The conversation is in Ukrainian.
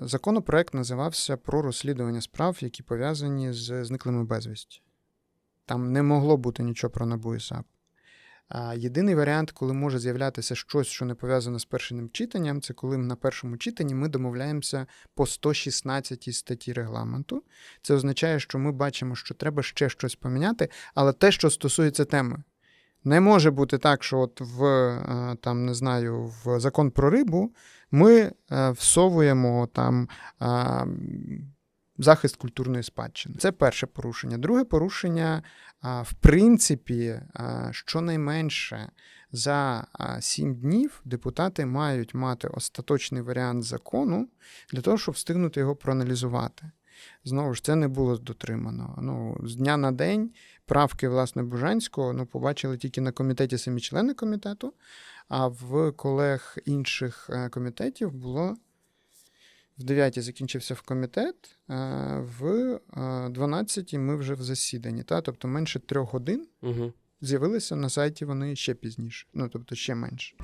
Законопроект називався про розслідування справ, які пов'язані з зниклими безвісті. Там не могло бути нічого про НАБУ і САП. Єдиний варіант, коли може з'являтися щось, що не пов'язане з першим читанням, це коли на першому читанні ми домовляємося по 116 статті регламенту. Це означає, що ми бачимо, що треба ще щось поміняти, але те, що стосується теми. Не може бути так, що от в е, там не знаю, в закон про рибу ми е, всовуємо там е, захист культурної спадщини. Це перше порушення. Друге порушення, в принципі, щонайменше за сім днів депутати мають мати остаточний варіант закону для того, щоб встигнути його проаналізувати. Знову ж це не було дотримано. Ну, з дня на день правки власне Бужанського ну, побачили тільки на комітеті самі члени комітету, а в колег інших е, комітетів було в 9 закінчився в комітет, е, в е, 12 ми вже в засіданні. Та? Тобто менше трьох годин Угу. з'явилися на сайті вони ще пізніше. Ну, тобто ще менше.